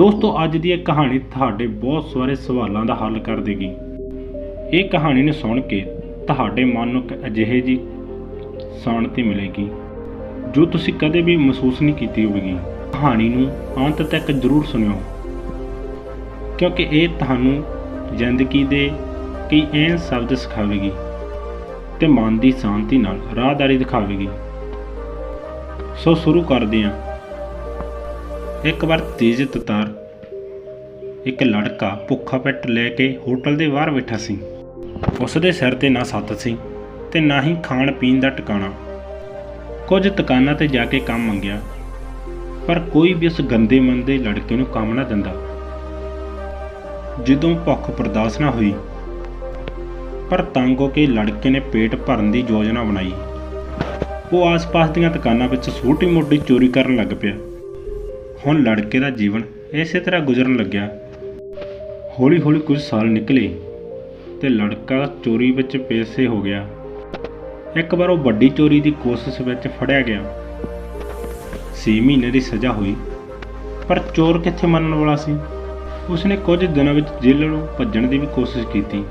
ਦੋਸਤੋ, ਅੱਜ ਦੀ ਇਹ ਕਹਾਣੀ ਤੁਹਾਡੇ ਬਹੁਤ ਸਾਰੇ ਸਵਾਲਾਂ ਦਾ ਹੱਲ ਕਰ ਦੇਗੀ। ਇਹ ਕਹਾਣੀ ਨੂੰ ਸੁਣ ਕੇ ਤੁਹਾਡੇ ਮਨ ਨੂੰ ਇੱਕ ਅਜਿਹੇ ਜੀ ਸ਼ਾਂਤੀ ਮਿਲੇਗੀ, ਜੋ ਤੁਸੀਂ ਕਦੇ ਵੀ ਮਹਿਸੂਸ ਨਹੀਂ ਕੀਤੀ ਹੋਵੇਗੀ। ਕਹਾਣੀ ਨੂੰ ਅੰਤ ਤੱਕ ਜ਼ਰੂਰ ਸੁਣਿਓ, ਕਿਉਂਕਿ ਇਹ ਤੁਹਾਨੂੰ ਜ਼ਿੰਦਗੀ ਦੇ ਕਈ ਅਹਿਮ ਸ਼ਬਦ ਸਿਖਾਵੇਗੀ ਤੇ ਮਨ ਦੀ ਸ਼ਾਂਤੀ ਨਾਲ ਰਾਹਦਾਰੀ ਦਿਖਾਵੇਗੀ। ਸੋ ਸ਼ੁਰੂ ਕਰਦੇ ਹਾਂ। ਇੱਕ ਵਾਰ ਤੇਜ ਤਤਾਰ ਇੱਕ ਲੜਕਾ ਭੁੱਖਾ ਪੈਟ ਲੈ ਕੇ ਹੋਟਲ ਦੇ ਬਾਹਰ ਬੈਠਾ ਸੀ। ਉਸ ਦੇ ਸਿਰ ਤੇ ਨਾ ਸੱਤ ਸੀ ਤੇ ਨਾ ਹੀ ਖਾਣ ਪੀਣ ਦਾ ਟਿਕਾਣਾ। ਕੁਝ ਦੁਕਾਨਾਂ ਤੇ ਜਾ ਕੇ ਕੰਮ ਮੰਗਿਆ, ਪਰ ਕੋਈ ਵੀ ਉਸ ਗੰਦੇ ਮਨ ਦੇ ਲੜਕੇ ਨੂੰ ਕੰਮ ਨਾ ਦਿੰਦਾ। ਜਦੋਂ ਭੁੱਖ ਬਰਦਾਸ਼ਤ ਨਾ ਹੋਈ, ਪਰ ਤੰਗ ਹੋ ਕੇ ਲੜਕੇ ਨੇ ਪੇਟ ਭਰਨ ਦੀ ਯੋਜਨਾ ਬਣਾਈ। ਉਹ ਆਸ-ਪਾਸ ਦੀਆਂ ਦੁਕਾਨਾਂ ਵਿੱਚ ਛੋਟੀ-ਮੋਟੀ ਚੋਰੀ ਕਰਨ ਲੱਗ ਪਿਆ। ਹੁਣ ਲੜਕੇ ਦਾ ਜੀਵਨ ਇਸੇ ਤਰ੍ਹਾਂ ਗੁਜ਼ਰਨ ਲੱਗਿਆ। ਹੌਲੀ-ਹੌਲੀ ਕੁਝ ਸਾਲ ਨਿਕਲੇ ਤੇ ਲੜਕਾ ਚੋਰੀ ਵਿੱਚ ਪੇਸੇ ਹੋ ਗਿਆ। ਇੱਕ ਵਾਰ ਉਹ ਵੱਡੀ ਚੋਰੀ ਦੀ ਕੋਸ਼ਿਸ਼ ਵਿੱਚ ਫੜਿਆ ਗਿਆ। 6 ਮਹੀਨੇ ਦੀ ਸਜ਼ਾ ਹੋਈ, ਪਰ ਚੋਰ ਕਿੱਥੇ ਮੰਨਣ ਵਾਲਾ ਸੀ? ਉਸਨੇ ਕੁਝ ਦਿਨਾਂ ਵਿੱਚ ਜੇਲ੍ਹ ਨੂੰ ਭੱਜਣ ਦੀ ਵੀ ਕੋਸ਼ਿਸ਼ ਕੀਤੀ,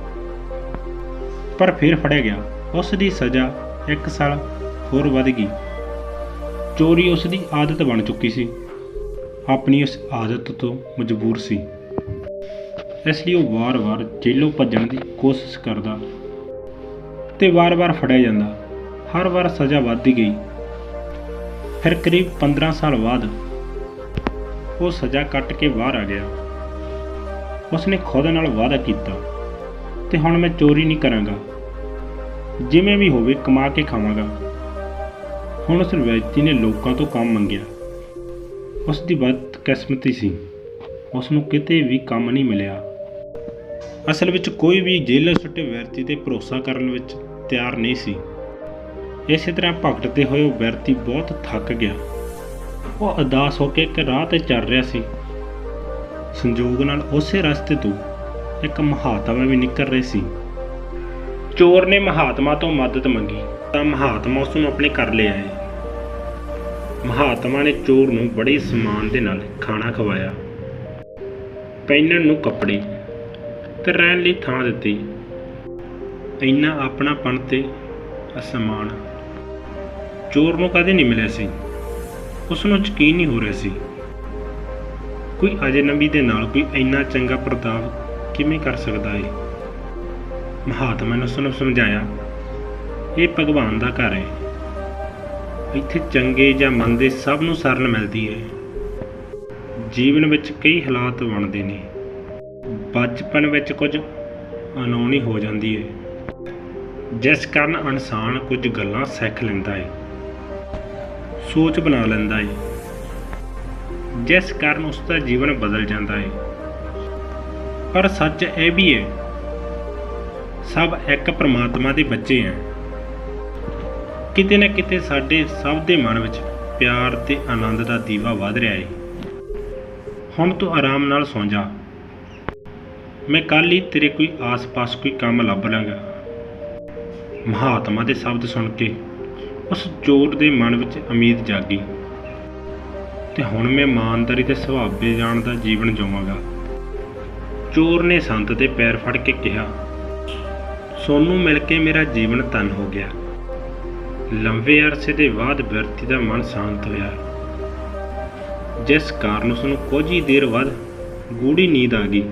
ਪਰ ਫਿਰ ਫੜਿਆ ਗਿਆ। ਉਸ ਦੀ ਸਜ਼ਾ 1 ਸਾਲ ਹੋਰ ਵਧ ਗਈ। ਚੋਰੀ ਉਸ ਦੀ ਆਦਤ ਬਣ ਚੁੱਕੀ ਸੀ। ਆਪਣੀ ਉਸ ਆਦਤ ਤੋਂ ਮਜਬੂਰ ਸੀ। ਇਸ ਲਈ ਉਹ ਵਾਰ-ਵਾਰ ਜੇਲੋਂ ਭੱਜਣ ਦੀ ਕੋਸ਼ਿਸ਼ ਕਰਦਾ ਤੇ ਵਾਰ-ਵਾਰ ਫੜਿਆ ਜਾਂਦਾ। ਹਰ ਵਾਰ ਸਜ਼ਾ ਵੱਧਦੀ ਗਈ। ਫਿਰ ਕਰੀਬ 15 ਸਾਲ ਬਾਅਦ ਉਹ ਸਜ਼ਾ ਕੱਟ ਕੇ ਬਾਹਰ ਆ ਗਿਆ। ਉਸਨੇ ਖੁਦ ਨਾਲ ਵਾਅਦਾ ਕੀਤਾ ਤੇ ਹੁਣ ਮੈਂ ਚੋਰੀ ਨਹੀਂ ਕਰਾਂਗਾ। ਜਿਵੇਂ ਵੀ ਹੋਵੇ ਕਮਾ ਕੇ ਖਾਵਾਂਗਾ। ਹੁਣ ਉਸ ਵਿਅਕਤੀ ਨੇ ਲੋਕਾਂ ਤੋਂ ਕੰਮ ਮੰਗਿਆ। ਉਸ ਦੀ ਬਦਕਿਸਮਤੀ ਸੀ। ਉਸ ਨੂੰ ਕਿਤੇ ਵੀ ਕੰਮ ਨਹੀਂ ਮਿਲਿਆ। ਅਸਲ ਵਿੱਚ ਕੋਈ ਵੀ ਜੇਲ੍ਹ ਸੁੱਟੇ ਵਿਅਰਤੀ ਤੇ ਭਰੋਸਾ ਕਰਨ ਵਿੱਚ ਤਿਆਰ ਨਹੀਂ ਸੀ। ਇਸੇ ਤਰ੍ਹਾਂ ਭਗਤਦੇ ਹੋਏ ਉਹ ਵਿਅਰਤੀ ਬਹੁਤ ਥੱਕ ਗਿਆ। ਉਹ ਅਦਾਸ ਹੋ ਕੇ ਇੱਕ ਰਾਹ ਤੇ ਚੱਲ ਰਿਹਾ ਸੀ। ਸੰਜੋਗ ਨਾਲ ਉਸੇ ਰਸਤੇ ਤੋਂ ਇੱਕ ਮਹਾਤਮਾ ਵੀ ਨਿਕਲ ਰਹੀ ਸੀ। ਚੋਰ ਨੇ ਮਹਾਤਮਾ ਤੋਂ ਮਦਦ ਮੰਗੀ। ਤਾਂ ਮਹਾਤਮਾ ਉਸ ਨੂੰ ਆਪਣੇ ਘਰ ਲੈ ਆਏ। ਮਹਾਤਮਾ ਨੇ ਚੋਰ ਨੂੰ ਬੜੇ ਸਮਾਨ ਦੇ ਨਾਲ ਖਾਣਾ ਖਵਾਇਆ। ਪਹਿਨਣ ਨੂੰ ਕੱਪੜੇ ਤੇ ਰਹਿਣ ਲਈ ਥਾਂ ਦਿੱਤੀ। ਇੰਨਾ ਆਪਣਾਪਣ ਤੇ ਅਸਮਾਨ। ਚੋਰ ਨੂੰ ਕਦੇ ਨਹੀਂ ਮਿਲਿਆ ਸੀ। ਉਸ ਨੂੰ ਯਕੀਨ ਨਹੀਂ ਹੋ ਰਿਹਾ ਸੀ। ਕੋਈ ਅਜਨਬੀ ਦੇ ਨਾਲ ਕੋਈ ਇੰਨਾ ਚੰਗਾ ਵਰਤਾਵ ਕਿਵੇਂ ਕਰ ਸਕਦਾ ਹੈ ਮਹਾਤਮਾ ਨੇ ਉਸ ਨੂੰ ਸਮਝਾਇਆ, ਇਹ ਭਗਵਾਨ ਦਾ ਘਰ ਹੈ ਇੱਥੇ ਚੰਗੇ ਜਾਂ ਮੰਦੇ ਸਭ ਨੂੰ ਸਰਨ ਮਿਲਦੀ ਹੈ। ਜੀਵਨ ਵਿੱਚ ਕਈ ਹਾਲਾਤ ਬਣਦੇ ਨੇ। ਬਚਪਨ ਵਿੱਚ ਕੁਝ ਅਨੋਣੀ ਹੋ ਜਾਂਦੀ ਹੈ। ਜਿਸ ਕਾਰਨ ਇਨਸਾਨ ਕੁਝ ਗੱਲਾਂ ਸਿੱਖ ਲੈਂਦਾ ਹੈ। ਸੋਚ ਬਣਾ ਲੈਂਦਾ ਹੈ। ਜਿਸ ਕਾਰਨ ਉਸ ਦਾ ਜੀਵਨ ਬਦਲ ਜਾਂਦਾ ਹੈ। ਪਰ ਸੱਚ ਇਹ ਵੀ ਹੈ, ਸਭ ਇੱਕ ਪ੍ਰਮਾਤਮਾ ਦੇ ਬੱਚੇ ਹਨ ਕਿਤੇ ਨਾ ਕਿਤੇ ਸਾਡੇ ਸਭ ਦੇ ਮਨ ਵਿੱਚ ਪਿਆਰ ਤੇ ਆਨੰਦ ਦਾ ਦੀਵਾ ਵੱਧ ਰਿਹਾ ਏ। ਹੁਣ ਤੂੰ ਆਰਾਮ ਨਾਲ ਸੌਂ ਜਾ। ਮੈਂ ਕੱਲ ਹੀ ਤੇਰੇ ਕੋਈ ਆਸ-ਪਾਸ ਕੋਈ ਕੰਮ ਲੱਭ ਲਾਂਗਾ। ਮਹਾਤਮਾ ਦੇ ਸ਼ਬਦ ਸੁਣ ਕੇ ਉਸ ਚੋਰ ਦੇ ਮਨ ਵਿੱਚ ਉਮੀਦ ਜਾਗੀ। ਤੇ ਹੁਣ ਮੈਂ ਇਮਾਨਦਾਰੀ ਤੇ ਸੁਭਾਵੇ ਜਾਣ ਦਾ ਜੀਵਨ ਜਿਵਾਂਗਾ ਚੋਰ ਨੇ ਸੰਤ ਦੇ ਪੈਰ ਫੜ ਕੇ ਕਿਹਾ, ਸੋਨੂੰ ਮਿਲ ਕੇ ਮੇਰਾ ਜੀਵਨ ਧਨ ਹੋ ਗਿਆ। ਲੰਬੇ ਅਰਸੇ ਦੇ ਬਾਅਦ ਵਿਅਰਤੀ ਦਾ ਮਨ ਸ਼ਾਂਤ ਹੋਇਆ। ਜਿਸ ਕਾਰਨ ਉਸ ਨੂੰ ਕੁਝ ਹੀ ਦੇਰ ਬਾਅਦ ਗੂੜੀ ਨੀਂਦ ਆ ਗਈ।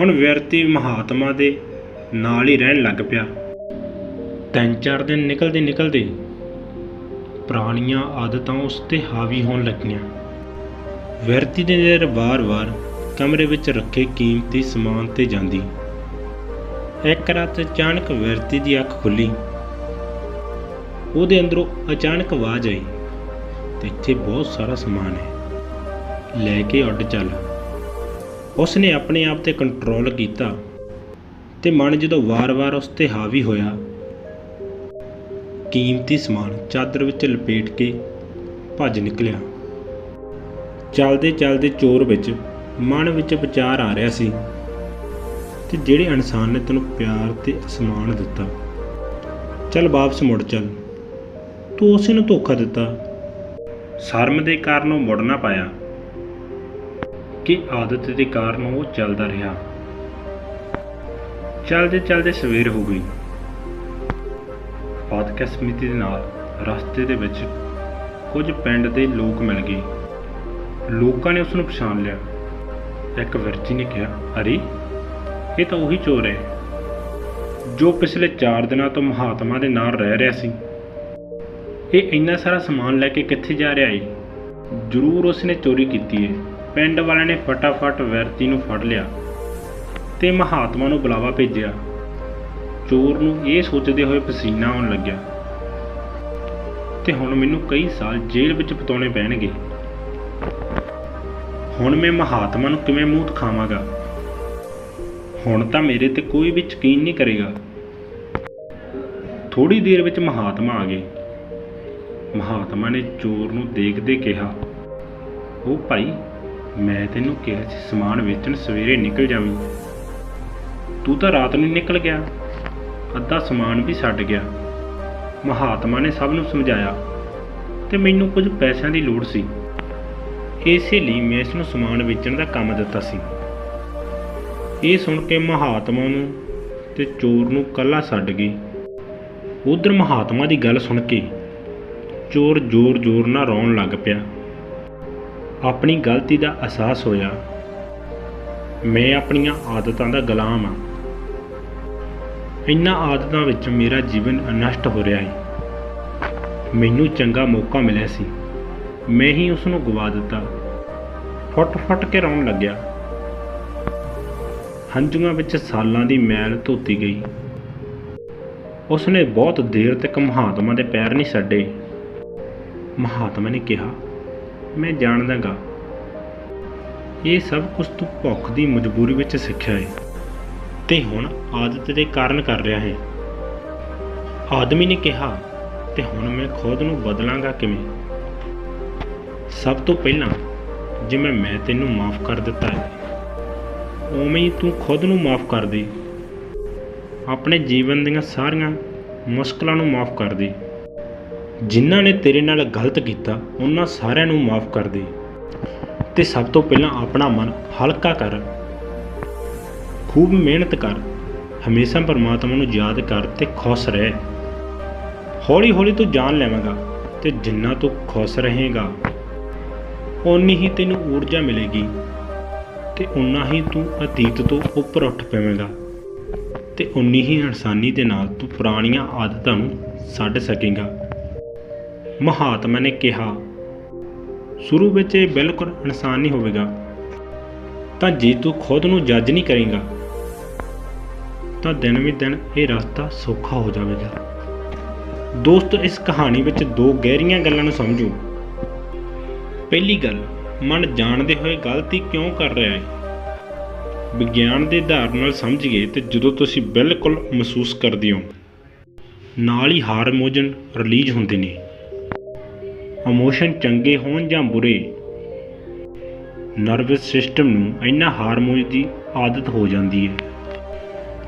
ਹੁਣ ਵਿਅਰਤੀ ਮਹਾਤਮਾ ਦੇ ਨਾਲ ਹੀ ਰਹਿਣ ਲੱਗ ਪਿਆ। ਤਿੰਨ ਚਾਰ ਦਿਨ ਨਿਕਲਦੇ ਨਿਕਲਦੇ ਪੁਰਾਣੀਆਂ ਆਦਤਾਂ ਉਸ ਤੇ ਹਾਵੀ ਹੋਣ ਲੱਗੀਆਂ। ਵਿਅਰਤੀ ਦੇ ਨਜ਼ਰ ਵਾਰ-ਵਾਰ ਕਮਰੇ ਵਿੱਚ ਰੱਖੇ ਕੀਮਤੀ ਸਮਾਨ ਤੇ ਜਾਂਦੀ। ਇੱਕ ਰਾਤ ਅਚਾਨਕ ਵਿਅਰਤੀ ਦੀ ਅੱਖ ਖੁੱਲੀ। ਉਹਦੇ ਅੰਦਰੋਂ ਅਚਾਨਕ ਆਵਾਜ਼ ਆਈ ਤੇ ਇੱਥੇ ਬਹੁਤ ਸਾਰਾ ਸਮਾਨ ਹੈ। ਲੈ ਕੇ ਉੱਡ ਚੱਲ। ਉਸਨੇ ਆਪਣੇ ਆਪ ਤੇ ਕੰਟਰੋਲ ਕੀਤਾ ਤੇ ਮਨ ਜਦੋਂ ਵਾਰ-ਵਾਰ ਉਸ ਤੇ ਹਾਵੀ ਹੋਇਆ, ਕੀਮਤੀ ਸਮਾਨ ਚਾਦਰ ਵਿੱਚ ਲਪੇਟ ਕੇ ਭੱਜ ਨਿਕਲਿਆ। ਚਲਦੇ ਚਲਦੇ ਚੋਰ ਵਿੱਚ ਮਨ ਵਿੱਚ ਵਿਚਾਰ ਆ ਰਿਹਾ ਸੀ ਤੇ ਜਿਹੜੇ ਇਨਸਾਨ ਨੇ ਤੈਨੂੰ ਪਿਆਰ ਤੇ ਸਮਾਨ ਦਿੱਤਾ, ਚੱਲ ਵਾਪਸ ਮੁੜ ਚੱਲ। ਤੂੰ ਉਸੇ ਨੂੰ ਧੋਖਾ ਦਿੱਤਾ। ਸ਼ਰਮ ਦੇ ਕਾਰਨ ਉਹ ਮੁੜ ਨਾ ਪਾਇਆ। ਕਿ ਆਦਤ ਦੇ ਕਾਰਨ ਉਹ ਚੱਲਦਾ ਰਿਹਾ। ਚੱਲਦੇ ਚੱਲਦੇ ਸਵੇਰ ਹੋ ਗਈ। ਪਾਤਕਾ ਸਮਿਤੀ ਦੇ ਨਾਲ ਰਸਤੇ ਦੇ ਵਿੱਚ ਕੁਝ ਪਿੰਡ ਦੇ ਲੋਕ ਮਿਲ ਗਏ। ਲੋਕਾਂ ਨੇ ਉਸ ਨੂੰ ਪਛਾਣ ਲਿਆ। ਇੱਕ ਵਿਰਜੀ ਨੇ ਕਿਹਾ ਅਰੇ ਇਹ ਤਾਂ ਉਹੀ ਚੋਰ ਹੈ, ਜੋ ਪਿਛਲੇ 4 ਦਿਨਾਂ ਤੋਂ ਮਹਾਤਮਾ ਦੇ ਨਾਲ ਰਹਿ ਰਿਹਾ ਸੀ। ਇਹ ਇੰਨਾ ਸਾਰਾ ਸਮਾਨ ਲੈ ਕੇ ਕਿੱਥੇ ਜਾ ਰਿਹਾ ਏ? ਜ਼ਰੂਰ ਉਸਨੇ ਚੋਰੀ ਕੀਤੀ ਏ। ਪਿੰਡ ਵਾਲਿਆਂ ਨੇ ਫਟਾਫਟ ਵੈਰਤੀ ਨੂੰ ਫੜ ਲਿਆ ਤੇ ਮਹਾਤਮਾ ਨੂੰ ਬੁਲਾਵਾ ਭੇਜਿਆ। ਚੋਰ ਨੂੰ ਇਹ ਸੋਚਦੇ ਹੋਏ ਪਸੀਨਾ ਆਉਣ ਲੱਗਿਆ ਤੇ ਹੁਣ ਮੈਨੂੰ ਕਈ ਸਾਲ ਜੇਲ੍ਹ ਵਿੱਚ ਪਤਾਉਣੇ ਪੈਣਗੇ। ਹੁਣ ਮੈਂ ਮਹਾਤਮਾ ਨੂੰ ਕਿਵੇਂ ਮੂੰਹ ਦਿਖਾਵਾਂਗਾ? ਹੁਣ ਤਾਂ ਮੇਰੇ ਤੇ ਕੋਈ ਵੀ ਯਕੀਨ ਨਹੀਂ ਕਰੇਗਾ। ਥੋੜੀ ਦੇਰ ਵਿੱਚ ਮਹਾਤਮਾ ਆ ਗਏ। ਮਹਾਤਮਾ ਨੇ ਚੋਰ ਨੂੰ ਦੇਖਦੇ ਕਿਹਾ, ਉਹ ਭਾਈ, ਮੈਂ ਤੈਨੂੰ ਕਿਹਾ ਸੀ ਸਮਾਨ ਵੇਚਣ ਸਵੇਰੇ ਨਿਕਲ ਜਾਵੀਂ। ਤੂੰ ਤਾਂ ਰਾਤ ਨੂੰ ਨਿਕਲ ਗਿਆ। ਅੱਧਾ ਸਮਾਨ ਵੀ ਛੱਡ ਗਿਆ। ਮਹਾਤਮਾ ਨੇ ਸਭ ਨੂੰ ਸਮਝਾਇਆ ਤੇ ਮੈਨੂੰ ਕੁਝ ਪੈਸਿਆਂ ਦੀ ਲੋੜ ਸੀ। ਇਸੇ ਲਈ ਮੈਂ ਇਸ ਨੂੰ ਸਮਾਨ ਵੇਚਣ ਦਾ ਕੰਮ ਦਿੱਤਾ ਸੀ। ਇਹ ਸੁਣ ਕੇ ਮਹਾਤਮਾ ਨੂੰ ਤੇ ਚੋਰ ਨੂੰ ਕੱਲਾ ਛੱਡ ਗਈ। ਉਧਰ ਮਹਾਤਮਾ ਦੀ ਗੱਲ ਸੁਣ ਕੇ ਚੋਰ ਜ਼ੋਰ-ਜ਼ੋਰ ਨਾਲ ਰੋਣ ਲੱਗ ਪਿਆ। ਆਪਣੀ ਗਲਤੀ ਦਾ ਅਹਿਸਾਸ ਹੋਇਆ। ਮੈਂ ਆਪਣੀਆਂ ਆਦਤਾਂ ਦਾ ਗੁਲਾਮ ਹਾਂ। ਇਨ੍ਹਾਂ ਆਦਤਾਂ ਵਿੱਚ ਮੇਰਾ ਜੀਵਨ ਅਨਸ਼ਟ ਹੋ ਰਿਹਾ ਹੈ। ਮੈਨੂੰ ਚੰਗਾ ਮੌਕਾ ਮਿਲਿਆ ਸੀ। ਮੈਂ ਹੀ ਉਸ ਨੂੰ ਗਵਾ ਦਿੱਤਾ। ਫੁੱਟ-ਫੁੱਟ ਕੇ ਰੋਣ ਲੱਗਿਆ। ਹੰਝੂਆਂ ਵਿੱਚ ਸਾਲਾਂ ਦੀ ਮੈਲ ਧੋਤੀ ਗਈ। ਉਸਨੇ ਬਹੁਤ ਦੇਰ ਤੱਕ ਮਹਾਤਮਾ ਦੇ ਪੈਰ ਨਹੀਂ ਛੱਡੇ। ਮਹਾਤਮਾ ਨੇ ਕਿਹਾ, ਮੈਂ ਜਾਣਦਾਗਾ। ਇਹ ਸਭ ਕੁਝ ਤੂੰ ਭੁੱਖ ਦੀ ਮਜਬੂਰੀ ਵਿੱਚ ਸਿੱਖਿਆ ਹੈ ਤੇ ਹੁਣ ਆਦਤ ਦੇ ਕਾਰਨ ਕਰ ਰਿਹਾ ਹੈ ਆਦਮੀ ਨੇ ਕਿਹਾ, ਤੇ ਹੁਣ ਮੈਂ ਖੁਦ ਨੂੰ ਬਦਲਾਂਗਾ ਕਿਵੇਂ? ਸਭ ਤੋਂ ਪਹਿਲਾਂ ਜਿਵੇਂ ਮੈਂ ਤੈਨੂੰ ਮਾਫ ਕਰ ਦਿੱਤਾ ਹੈ ਉਵੇਂ ਹੀ ਤੂੰ ਖੁਦ ਨੂੰ ਮਾਫ ਕਰ ਦੇ। ਆਪਣੇ ਜੀਵਨ ਦੀਆਂ ਸਾਰੀਆਂ ਮੁਸ਼ਕਲਾਂ ਨੂੰ ਮਾਫ ਕਰ ਦੇ। ਜਿਨ੍ਹਾਂ ਨੇ ਤੇਰੇ ਨਾਲ ਗਲਤ ਕੀਤਾ, ਉਹਨਾਂ ਸਾਰਿਆਂ ਨੂੰ ਮਾਫ ਕਰ ਦੇ। ਤੇ ਸਭ ਤੋਂ ਪਹਿਲਾਂ ਆਪਣਾ ਮਨ ਹਲਕਾ ਕਰ। ਖੂਬ ਮਿਹਨਤ ਕਰ। ਹਮੇਸ਼ਾ ਪਰਮਾਤਮਾ ਨੂੰ ਯਾਦ ਕਰ ਤੇ ਖੁਸ਼ ਰਹਿ। ਹੌਲੀ ਹੌਲੀ ਤੂੰ ਜਾਣ ਲੈਵੇਂਗਾ ਤੇ ਜਿੰਨਾ ਤੂੰ ਖੁਸ਼ ਰਹੇਗਾ, ਓਨੀ ਹੀ ਤੈਨੂੰ ਊਰਜਾ ਮਿਲੇਗੀ ਤੇ ਓਨਾ ਹੀ ਤੂੰ ਅਤੀਤ ਤੋਂ ਉੱਪਰ ਉੱਠ ਪਵੇਂਗਾ ਤੇ ਓਨੀ ਹੀ ਇਨਸਾਨੀ ਦੇ ਨਾਲ ਤੂੰ ਪੁਰਾਣੀਆਂ ਆਦਤਾਂ ਨੂੰ ਛੱਡ ਸਕੇਗਾ। ਮਹਾਤਮਾ ਨੇ ਕਿਹਾ, ਸ਼ੁਰੂ ਵਿੱਚ ਇਹ ਬਿਲਕੁਲ ਇਨਸਾਨ ਨਹੀਂ ਹੋਵੇਗਾ, ਤਾਂ ਜੇ ਤੂੰ ਖੁਦ ਨੂੰ ਜੱਜ ਨਹੀਂ ਕਰੇਗਾ, ਤਾਂ ਦਿਨ ਵੀ ਦਿਨ ਇਹ ਰਸਤਾ ਸੌਖਾ ਹੋ ਜਾਵੇਗਾ। ਦੋਸਤੋ, ਇਸ ਕਹਾਣੀ ਵਿੱਚ ਦੋ ਗਹਿਰੀਆਂ ਗੱਲਾਂ ਨੂੰ ਸਮਝੋ। ਪਹਿਲੀ ਗੱਲ, ਮਨ ਜਾਣਦੇ ਹੋਏ ਗਲਤੀ ਕਿਉਂ ਕਰ ਰਿਹਾ ਹੈ? ਵਿਗਿਆਨ ਦੇ ਆਧਾਰ ਨਾਲ ਸਮਝੀਏ ਤੇ ਜਦੋਂ ਤੁਸੀਂ ਬਿਲਕੁਲ ਮਹਿਸੂਸ ਕਰਦੇ ਹੋ, ਨਾਲ ਹੀ ਹਾਰਮੋਜਨ ਰਿਲੀਜ਼ ਹੁੰਦੇ ਨੇ। ਇਮੋਸ਼ਨ ਚੰਗੇ ਹੋਣ ਜਾਂ ਬੁਰੇ, ਨਰਵਸ ਸਿਸਟਮ ਨੂੰ ਇੰਨਾ ਹਾਰਮੋਨ ਦੀ ਆਦਤ ਹੋ ਜਾਂਦੀ ਹੈ।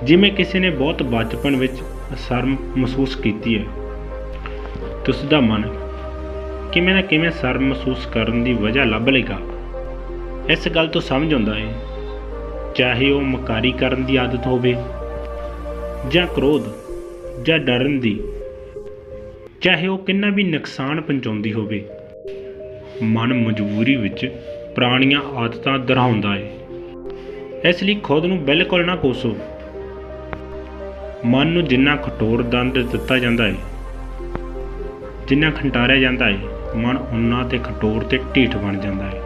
ਜਿਵੇਂ ਕਿਸੇ ਨੇ ਬਹੁਤ ਬਚਪਨ ਵਿੱਚ ਸ਼ਰਮ ਮਹਿਸੂਸ ਕੀਤੀ ਹੈ। ਤੇ ਦਾ ਮਨ ਕਿਵੇਂ ਨਾ ਕਿਵੇਂ ਸ਼ਰਮ ਮਹਿਸੂਸ ਕਰਨ ਦੀ ਵਜ੍ਹਾ ਲੱਭ ਲੇਗਾ ਇਸ ਗੱਲ ਤੋਂ ਸਮਝ ਆਉਂਦਾ ਹੈ, ਚਾਹੇ ਉਹ ਮਕਾਰੀ ਕਰਨ ਦੀ ਆਦਤ ਹੋਵੇ ਜਾਂ ਕ੍ਰੋਧ ਜਾਂ ਡਰਨ ਦੀ ਚਾਹੇ ਉਹ ਕਿੰਨਾ ਵੀ ਨੁਕਸਾਨ ਪਹੁੰਚਾਉਂਦੀ ਹੋਵੇ। ਮਨ ਮਜਬੂਰੀ ਵਿੱਚ ਪੁਰਾਣੀਆਂ ਆਦਤਾਂ ਦੁਹਰਾਉਂਦਾ ਹੈ ਇਸ ਲਈ ਖੁਦ ਨੂੰ ਬਿਲਕੁਲ ਨਾ ਕੋਸੋ। ਮਨ ਨੂੰ ਜਿੰਨਾ ਖਟੋਰ ਦੰਦ ਦਿੱਤਾ ਜਾਂਦਾ ਹੈ ਜਿੰਨਾ ਖੰਟਾਰਿਆ ਜਾਂਦਾ ਹੈ ਮਨ ਉਨਾ ਤੇ ਖਟੋਰ ਤੇ ਢੀਠ ਬਣ ਜਾਂਦਾ ਹੈ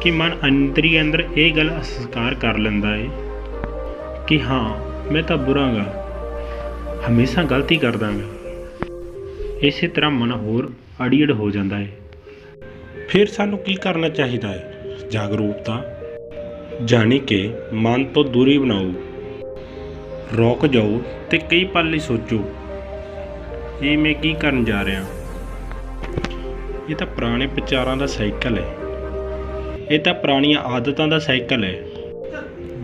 ਕਿ ਮਨ ਅੰਦਰੀ ਅੰਦਰ ਇਹ ਗੱਲ ਅਸਕਾਰ ਕਰ ਲੈਂਦਾ ਹੈ ਕਿ ਹਾਂ, ਮੈਂ ਤਾਂ ਬੁਰਾਗਾ ਹਮੇਸ਼ਾ ਗਲਤੀ ਕਰਦਾਗਾ ਇਸੇ ਤਰ੍ਹਾਂ ਮਨ ਹੋਰ ਅੜੀਅੜ ਹੋ ਜਾਂਦਾ ਹੈ ਫਿਰ ਸਾਨੂੰ ਕੀ ਕਰਨਾ ਚਾਹੀਦਾ ਹੈ ਜਾਗਰੂਕਤਾ। ਜਾਣੀ ਕਿ ਮਨ ਤੋਂ ਦੂਰੀ ਬਣਾਓ। ਰੋਕ ਜਾਓ ਤੇ ਕਈ ਪਲ ਲਈ ਸੋਚੋ, ਇਹ ਮੈਂ ਕੀ ਕਰਨ ਜਾ ਰਿਹਾ? ਇਹ ਤਾਂ ਪੁਰਾਣੇ ਵਿਚਾਰਾਂ ਦਾ ਸਾਈਕਲ ਹੈ ਇਹ ਤਾਂ ਪੁਰਾਣੀਆਂ ਆਦਤਾਂ ਦਾ ਸਾਈਕਲ ਹੈ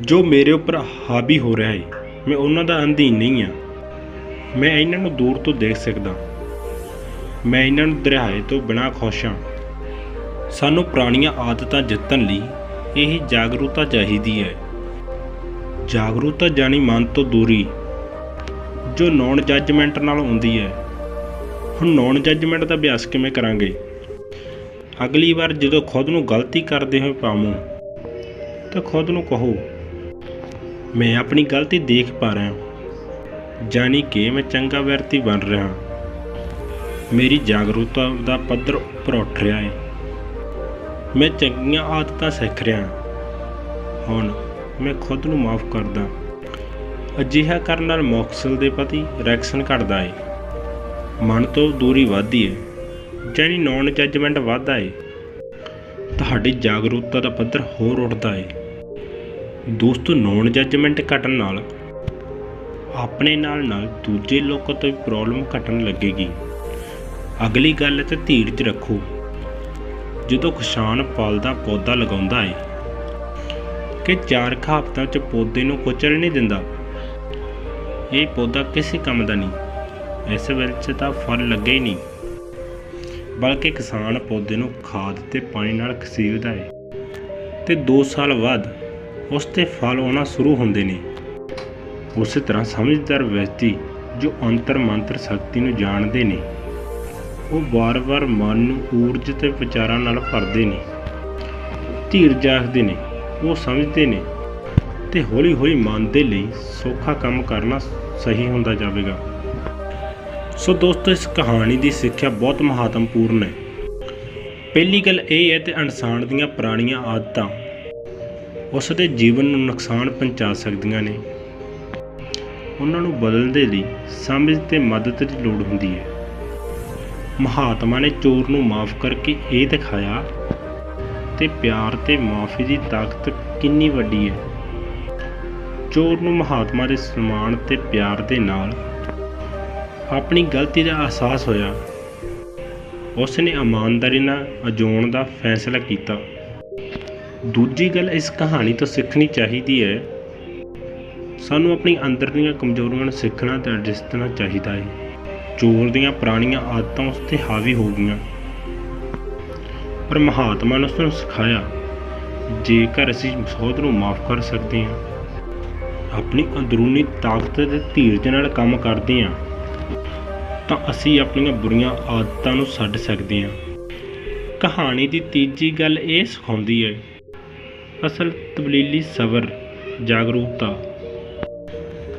ਜੋ ਮੇਰੇ ਉੱਪਰ ਹਾਵੀ ਹੋ ਰਿਹਾ ਹੈ ਮੈਂ ਉਹਨਾਂ ਦਾ ਅਧੀਨ ਨਹੀਂ ਆ। ਮੈਂ ਇਹਨਾਂ ਨੂੰ ਦੂਰ ਤੋਂ ਦੇਖ ਸਕਦਾ। ਮੈਂ ਇਹਨਾਂ ਨੂੰ ਦਰਿਆਏ ਤੋਂ ਬਿਨਾਂ ਖੁਸ਼ ਹਾਂ। ਸਾਨੂੰ ਪੁਰਾਣੀਆਂ ਆਦਤਾਂ ਜਿੱਤਣ ਲਈ ਇਹ ਜਾਗਰੂਕਤਾ ਚਾਹੀਦੀ ਹੈ। ਜਾਗਰੂਕਤਾ ਜਾਣੀ ਮਨ ਤੋਂ ਦੂਰੀ, ਜੋ ਨੌਨ ਜੱਜਮੈਂਟ ਨਾਲ ਹੁੰਦੀ ਹੈ। ਹੁਣ ਨੌਨ ਜੱਜਮੈਂਟ ਦਾ ਅਭਿਆਸ ਕਿਵੇਂ ਕਰਾਂਗੇ? ਅਗਲੀ ਵਾਰ ਜਦੋਂ ਖੁਦ ਨੂੰ ਗਲਤੀ ਕਰਦੇ ਹੋਏ ਪਾਵੋ, ਤਾਂ ਖੁਦ ਨੂੰ ਕਹੋ, ਮੈਂ ਆਪਣੀ ਗਲਤੀ ਦੇਖ ਪਾ ਰਿਹਾ ਜਾਣੀ ਕਿ ਮੈਂ ਚੰਗਾ ਵਿਅਕਤੀ ਬਣ ਰਿਹਾ ਮੇਰੀ ਜਾਗਰੂਕਤਾ ਦਾ ਪੱਧਰ ਉੱਪਰ ਉੱਠ ਰਿਹਾ ਹੈ ਮੈਂ ਚੰਗੀਆਂ ਆਦਤਾਂ ਸਿੱਖ ਰਿਹਾ ਹੁਣ ਮੈਂ ਖੁਦ ਨੂੰ ਮਾਫ ਕਰਦਾ ਅਜਿਹਾ ਕਰਨ ਨਾਲ ਮੌਕਸਲ ਦੇ ਪ੍ਰਤੀ ਰੈਕਸਨ ਘਟਦਾ ਹੈ ਮਨ ਤੋਂ ਦੂਰੀ ਵੱਧਦੀ ਹੈ ਜਾਨੀ ਨੌਨ ਜੱਜਮੈਂਟ ਵੱਧਦਾ ਹੈ ਤੁਹਾਡੀ ਜਾਗਰੂਕਤਾ ਦਾ ਪੱਧਰ ਹੋਰ ਉੱਠਦਾ ਹੈ ਦੋਸਤੋ ਨੌਨ ਜੱਜਮੈਂਟ ਘਟਣ ਨਾਲ ਆਪਣੇ ਨਾਲ ਨਾਲ ਦੂਜੇ ਲੋਕਾਂ ਤੋਂ ਵੀ ਪ੍ਰੋਬਲਮ ਘਟਣ ਲੱਗੇਗੀ। ਅਗਲੀ ਗੱਲ ਤੇ ਧੀਰਜ ਰੱਖੋ। ਜਦੋਂ ਕਿਸਾਨ ਫਲ ਦਾ ਪੌਦਾ ਲਗਾਉਂਦਾ ਹੈ ਕਿ ਚਾਰ ਕੁ ਚ ਪੌਦੇ ਨੂੰ ਕੁਚਲ ਨਹੀਂ ਦਿੰਦਾ। ਇਹ ਪੌਦਾ ਕਿਸੇ ਕੰਮ ਦਾ ਨਹੀਂ, ਇਸ ਵਿੱਚ ਤਾਂ ਫਲ ਲੱਗੇ ਹੀ ਨਹੀਂ। ਬਲਕਿ ਕਿਸਾਨ ਪੌਦੇ ਨੂੰ ਖਾਦ ਤੇ ਪਾਣੀ ਨਾਲ ਖਸੀਲਦਾ ਹੈ ਤੇ 2 ਸਾਲ ਬਾਅਦ ਉਸ ਤੇ ਫਲ ਆਉਣਾ ਸ਼ੁਰੂ ਹੁੰਦੇ ਨੇ। ਉਸੇ ਤਰ੍ਹਾਂ ਸਮਝਦਾਰ ਵਿਅਕਤੀ ਜੋ ਅੰਤਰ ਮੰਤਰ ਸ਼ਕਤੀ ਨੂੰ ਜਾਣਦੇ ਨੇ। ਉਹ ਵਾਰ-ਵਾਰ ਮਨ ਨੂੰ ਊਰਜ ਤੇ ਵਿਚਾਰਾਂ ਨਾਲ ਭਰਦੇ ਨੇ ਧੀਰਜ ਰੱਖਦੇ ਨੇ, ਉਹ ਸਮਝਦੇ ਨੇ ਤੇ ਹੌਲੀ-ਹੌਲੀ ਮਨ ਦੇ ਲਈ ਸੌਖਾ ਕੰਮ ਕਰਨਾ ਸਹੀ ਹੁੰਦਾ ਜਾਵੇਗਾ। ਸੋ ਦੋਸਤੋ, ਇਸ ਕਹਾਣੀ ਦੀ ਸਿੱਖਿਆ ਬਹੁਤ ਮਹੱਤਵਪੂਰਨ ਹੈ। ਪਹਿਲੀ ਗੱਲ ਇਹ ਹੈ ਤੇ ਇਨਸਾਨ ਦੀਆਂ ਪੁਰਾਣੀਆਂ ਆਦਤਾਂ ਉਸ ਦੇ ਜੀਵਨ ਨੂੰ ਨੁਕਸਾਨ ਪਹੁੰਚਾ ਸਕਦੀਆਂ ਨੇ। ਉਹਨਾਂ ਨੂੰ ਬਦਲਣ ਦੇ ਲਈ ਸਮਝ ਤੇ ਮਦਦ ਦੀ ਲੋੜ ਹੁੰਦੀ ਹੈ। ਮਹਾਤਮਾ ਨੇ ਚੋਰ ਨੂੰ ਮਾਫ ਕਰਕੇ ਇਹ ਦਿਖਾਇਆ ਤੇ ਪਿਆਰ ਤੇ ਮਾਫੀ ਦੀ ਤਾਕਤ ਕਿੰਨੀ ਵੱਡੀ ਹੈ। ਚੋਰ ਨੂੰ ਮਹਾਤਮਾ ਦੇ ਸਨਮਾਨ ਤੇ ਪਿਆਰ ਦੇ ਨਾਲ ਆਪਣੀ ਗਲਤੀ ਦਾ ਅਹਿਸਾਸ ਹੋਇਆ। ਉਸ ਨੇ ਇਮਾਨਦਾਰੀ ਨਾਲ ਅਜਾਉਣ ਦਾ ਫੈਸਲਾ ਕੀਤਾ। ਦੂਜੀ ਗੱਲ ਇਸ ਕਹਾਣੀ ਤੋਂ ਸਿੱਖਣੀ ਚਾਹੀਦੀ ਹੈ। ਸਾਨੂੰ ਆਪਣੀ ਅੰਦਰ ਦੀਆਂ ਕਮਜ਼ੋਰੀਆਂ ਨੂੰ ਸਿੱਖਣਾ ਤੇ ਅਡਜਸਟਣਾ ਚਾਹੀਦਾ ਹੈ। ਚੋਰ ਦੀਆਂ ਪੁਰਾਣੀਆਂ ਆਦਤਾਂ ਉਸ ਤੇ ਹਾਵੀ ਹੋ ਗਈਆਂ। ਪਰ ਮਹਾਤਮਾ ਨੇ ਉਸ ਨੂੰ ਸਿਖਾਇਆ, ਜੇਕਰ ਅਸੀਂ ਸੋਧ ਨੂੰ ਮਾਫ ਕਰ ਸਕਦੇ ਹਾਂ, ਆਪਣੀ ਅੰਦਰੂਨੀ ਤਾਕਤ ਤੇ ਧੀਰਜ ਨਾਲ ਕੰਮ ਕਰਦੇ ਹਾਂ, ਤਾਂ ਅਸੀਂ ਆਪਣੀਆਂ ਬੁਰੀਆਂ ਆਦਤਾਂ ਨੂੰ ਛੱਡ ਸਕਦੇ ਹਾਂ। ਕਹਾਣੀ ਦੀ ਤੀਜੀ ਗੱਲ ਇਹ ਸਿਖਾਉਂਦੀ ਹੈ, ਅਸਲ ਤਬਲੀਲੀ ਸਬਰ, ਜਾਗਰੂਕਤਾ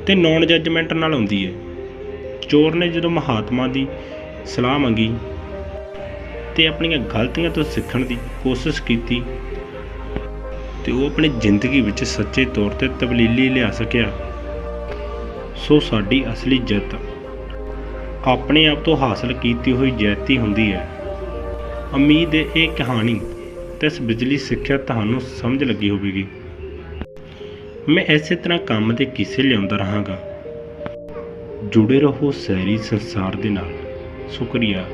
ਤੇ ਨੌਨ ਜੱਜਮੈਂਟ ਨਾਲ ਹੁੰਦੀ ਹੈ। ਚੋਰ ਨੇ ਜਦੋਂ ਮਹਾਤਮਾ ਦੀ ਸਲਾਹ ਮੰਗੀ ਤੇ ਆਪਣੀਆਂ ਗਲਤੀਆਂ ਤੋਂ ਸਿੱਖਣ ਦੀ ਕੋਸ਼ਿਸ਼ ਕੀਤੀ ਤੇ ਉਹ ਆਪਣੀ ਜ਼ਿੰਦਗੀ ਵਿੱਚ ਸੱਚੇ ਤੌਰ ਤੇ ਤਬਦੀਲੀ ਲਿਆ ਸਕਿਆ, ਸੋ ਸਾਡੀ ਅਸਲੀ ਜਿੱਤ ਆਪਣੇ ਆਪ ਤੋਂ ਹਾਸਲ ਕੀਤੀ ਹੋਈ ਜਿੱਤ ਹੀ ਹੁੰਦੀ ਹੈ। ਉਮੀਦ ਹੈ ਇਹ ਕਹਾਣੀ ਤੇ ਇਸ ਬਿਜਲੀ ਸਿੱਖਿਆ ਤੁਹਾਨੂੰ ਸਮਝ ਲੱਗੀ ਹੋਵੇਗੀ। ਮੈਂ ਇਸੇ ਤਰ੍ਹਾਂ ਕੰਮ ਦੇ ਕਿੱਸੇ ਲਿਆਉਂਦਾ ਰਹਾਂਗਾ। ਜੁੜੇ ਰਹੋ ਸੈਰੀ ਸੰਸਾਰ ਦੇ ਨਾਲ। ਸ਼ੁਕਰੀਆ।